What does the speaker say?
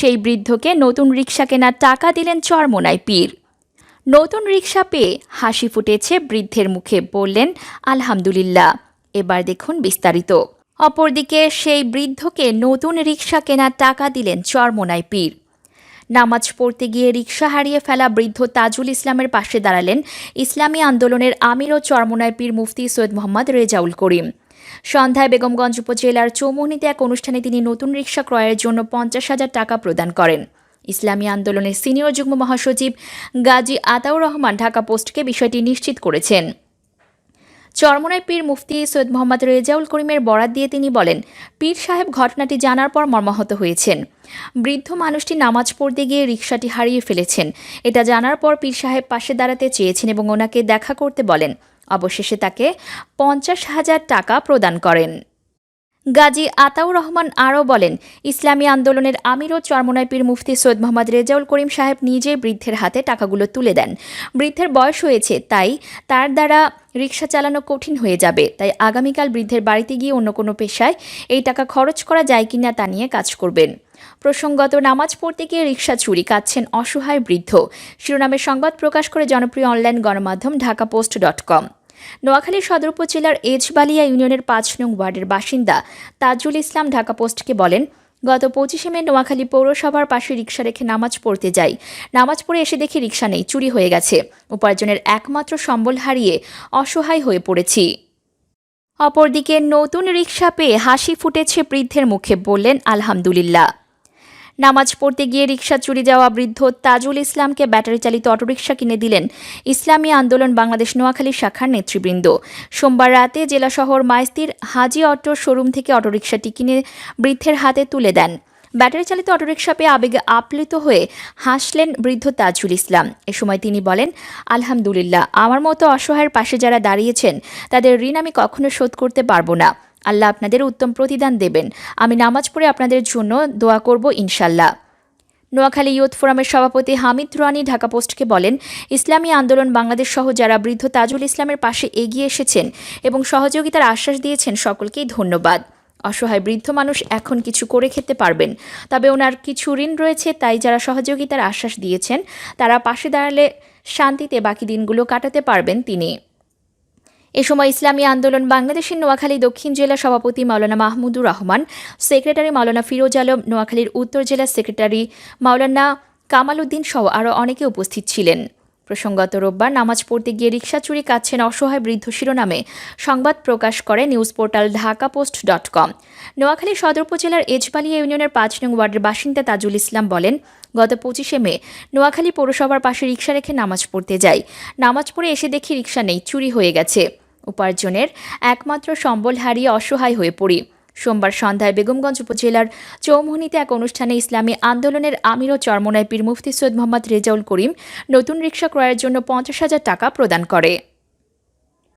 সেই বৃদ্ধকে নতুন রিক্সা কেনার টাকা দিলেন চরমোনাই পীর। নতুন রিক্সা পেয়ে হাসি ফুটেছে বৃদ্ধের মুখে, বললেন, আলহামদুলিল্লাহ, এবার দেখুন বিস্তারিত। অপরদিকে সেই বৃদ্ধকে নতুন রিক্সা কেনার টাকা দিলেন চরমোনাই পীর। নামাজ পড়তে গিয়ে রিক্সা হারিয়ে ফেলা বৃদ্ধ তাজুল ইসলামের পাশে দাঁড়ালেন ইসলামী আন্দোলনের আমির ও চরমোনাই পীর মুফতি সৈয়দ মোহাম্মদ রেজাউল করিম। সন্ধ্যায় বেগমগঞ্জ উপজেলার চৌমুহনীতে এক অনুষ্ঠানে তিনি নতুন রিক্সা ক্রয়ের জন্য পঞ্চাশ হাজার টাকা প্রদান করেন। ইসলামী আন্দোলনের সিনিয়র যুগ্ম মহাসচিব গাজী আতাউর রহমান ঢাকা পোস্টকে বিষয়টি নিশ্চিত করেছেন। চরমনায় পীর মুফতি সৈয়দ মোহাম্মদ রেজাউল করিমের বরাত দিয়ে তিনি বলেন, পীর সাহেব ঘটনাটি জানার পর মর্মাহত হয়েছেন। বৃদ্ধ মানুষটি নামাজ পড়তে গিয়ে রিকশাটি হারিয়ে ফেলেছেন। এটা জানার পর পীর সাহেব পাশে দাঁড়াতে চেয়েছেন এবং ওনাকে দেখা করতে বলেন অবশেষে তাকে পঞ্চাশ হাজার টাকা প্রদান করেন। গাজী আতাউর রহমান আরও বলেন, ইসলামী আন্দোলনের আমির ও চরমনাই পীর মুফতি সৈয়দ মোহাম্মদ রেজাউল করিম সাহেব নিজে বৃদ্ধের হাতে টাকাগুলো তুলে দেন। বৃদ্ধের বয়স হয়েছে, তাই তার দ্বারা রিক্সা চালানো কঠিন হয়ে যাবে। তাই আগামীকাল বৃদ্ধের বাড়িতে গিয়ে অন্য কোনো পেশায় এই টাকা খরচ করা যায় কি না তা নিয়ে কাজ করবেন। প্রসঙ্গত, নামাজ পড়তে গিয়ে রিক্সা চুরি কাচ্ছেন অসহায় বৃদ্ধ। শিরোনামের সংবাদ প্রকাশ করে জনপ্রিয় অনলাইন গণমাধ্যম Dhaka post dot com. Noakhali Sadar উপজেলার এজবালিয়া ইউনিয়নের পাঁচ নং ওয়ার্ডের বাসিন্দা তাজুল ইসলাম ঢাকা পোস্টকে বলেন, গত পঁচিশে মে নোয়াখালী পৌরসভার পাশে রিক্সা রেখে নামাজ পড়তে যাই। নামাজ পড়ে এসে দেখি রিক্সা নেই, চুরি হয়ে গেছে। উপার্জনের একমাত্র সম্বল হারিয়ে অসহায় হয়ে পড়েছি। অপরদিকে নতুন রিক্সা পেয়ে হাসি ফুটেছে বৃদ্ধের মুখে বললেন, আলহামদুলিল্লাহ। নামাজ পড়তে গিয়ে রিক্সা চুরি যাওয়া বৃদ্ধ তাজুল ইসলামকে ব্যাটারি চালিত অটোরিকশা কিনে দিলেন ইসলামী আন্দোলন বাংলাদেশ নোয়াখালী শাখার নেতৃবৃন্দ। সোমবার রাতে জেলা শহর মাইস্তির হাজি অটোর শোরুম থেকে অটোরিকশাটি কিনে বৃদ্ধের হাতে তুলে দেন। ব্যাটারি চালিত অটোরিকশা পেয়ে আবেগে আপ্লুত হয়ে হাসলেন বৃদ্ধ তাজুল ইসলাম। এ সময় তিনি বলেন, আলহামদুলিল্লাহ, আমার মতো অসহায়ের পাশে যারা দাঁড়িয়েছেন, তাদের ঋণ আমি কখনো শোধ করতে পারব না। আল্লাহ আপনাদের উত্তম প্রতিদান দেবেন। আমি নামাজ পড়ে আপনাদের জন্য দোয়া করব ইনশাল্লাহ নোয়াখালী ইউথ ফোরামের সভাপতি হামিদ রানি ঢাকা পোস্টকে বলেন, ইসলামী আন্দোলন বাংলাদেশ সহ যারা বৃদ্ধ তাজুল ইসলামের পাশে এগিয়ে এসেছেন এবং সহযোগিতার আশ্বাস দিয়েছেন, সকলকেই ধন্যবাদ। অসহায় বৃদ্ধ মানুষ এখন কিছু করে খেতে পারবেন, তবে ওনার কিছু ঋণ রয়েছে, তাই যারা সহযোগিতার আশ্বাস দিয়েছেন, তারা পাশে দাঁড়ালে শান্তিতে বাকি দিনগুলো কাটাতে পারবেন তিনি। এ সময় ইসলামী আন্দোলন বাংলাদেশের নোয়াখালী দক্ষিণ জেলা সভাপতি মাওলানা মাহমুদুর রহমান, সেক্রেটারি মাওলানা ফিরোজ আলম, নোয়াখালীর উত্তর জেলা সেক্রেটারি মাওলানা কামাল উদ্দিন সহ আরও অনেকে উপস্থিত ছিলেন। প্রসঙ্গত রোববার নামাজ পড়তে গিয়ে রিক্সা চুরি কাচ্ছেন অসহায় বৃদ্ধ শিরোনামে। সংবাদ প্রকাশ করে news portal Dhaka post dot com. Noakhali Sadar উপজেলার এজবালিয়া ইউনিয়নের পাঁচ নং ওয়ার্ডের বাসিন্দা তাজুল ইসলাম বলেন, গত পঁচিশে মে নোয়াখালী পৌরসভার পাশে রিক্সা রেখে নামাজ পড়তে যাই। নামাজ পড়ে এসে দেখি রিক্সা নেই, চুরি হয়ে গেছে। উপার্জনের একমাত্র সম্বল হারিয়ে অসহায় হয়ে পড়ি। সোমবার সন্ধ্যায় বেগমগঞ্জ উপজেলার চৌমুহনীতে এক অনুষ্ঠানে ইসলামী আন্দোলনের আমির ও চরমনায় পীর মুফতি সৈয়দ মোহাম্মদ রেজাউল করিম নতুন রিক্সা ক্রয়ের জন্য পঞ্চাশ হাজার টাকা প্রদান করে।